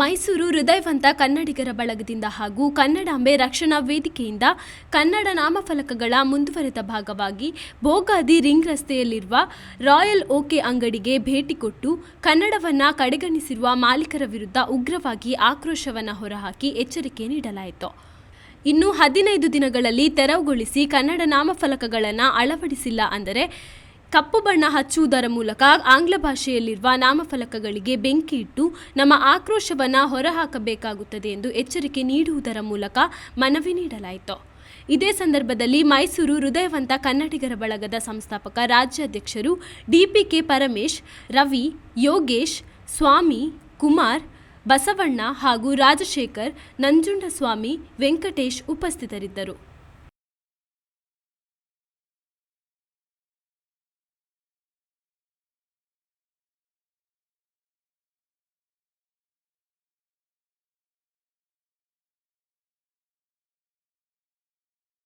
ಮೈಸೂರು ಹೃದಯವಂತ ಕನ್ನಡಿಗರ ಬಳಗದಿಂದ ಹಾಗೂ ಕನ್ನಡಾಂಬೆ ರಕ್ಷಣಾ ವೇದಿಕೆಯಿಂದ ಕನ್ನಡ ನಾಮಫಲಕಗಳ ಮುಂದುವರೆದ ಭಾಗವಾಗಿ ಬೋಗಾದಿ ರಿಂಗ್ ರಸ್ತೆಯಲ್ಲಿರುವ ರಾಯಲ್ ಓಕೆ ಅಂಗಡಿಗೆ ಭೇಟಿ ಕೊಟ್ಟು ಕನ್ನಡವನ್ನ ಕಡೆಗಣಿಸಿರುವ ಮಾಲೀಕರ ವಿರುದ್ಧ ಉಗ್ರವಾಗಿ ಆಕ್ರೋಶವನ್ನು ಹೊರಹಾಕಿ ಎಚ್ಚರಿಕೆ ನೀಡಲಾಯಿತು. ಇನ್ನು ಹದಿನೈದು ದಿನಗಳಲ್ಲಿ ತೆರವುಗೊಳಿಸಿ ಕನ್ನಡ ನಾಮಫಲಕಗಳನ್ನು ಅಳವಡಿಸಿಲ್ಲ ಅಂದರೆ ಕಪ್ಪು ಬಣ್ಣ ಹಚ್ಚುವುದರ ಮೂಲಕ ಆಂಗ್ಲ ಭಾಷೆಯಲ್ಲಿರುವ ನಾಮಫಲಕಗಳಿಗೆ ಬೆಂಕಿ ಇಟ್ಟು ನಮ್ಮ ಆಕ್ರೋಶವನ್ನು ಹೊರಹಾಕಬೇಕಾಗುತ್ತದೆ ಎಂದು ಎಚ್ಚರಿಕೆ ನೀಡುವುದರ ಮೂಲಕ ಮನವಿ ನೀಡಲಾಯಿತು. ಇದೇ ಸಂದರ್ಭದಲ್ಲಿ ಮೈಸೂರು ಹೃದಯವಂತ ಕನ್ನಡಿಗರ ಬಳಗದ ಸಂಸ್ಥಾಪಕ, ರಾಜ್ಯಾಧ್ಯಕ್ಷರು ಡಿಪಿಕೆ ಪರಮೇಶ್, ರವಿ, ಯೋಗೇಶ್, ಸ್ವಾಮಿ, ಕುಮಾರ್, ಬಸವಣ್ಣ ಹಾಗೂ ರಾಜಶೇಖರ್ ನಂಜುಂಡಸ್ವಾಮಿ ವೆಂಕಟೇಶ್ ಉಪಸ್ಥಿತರಿದ್ದರು.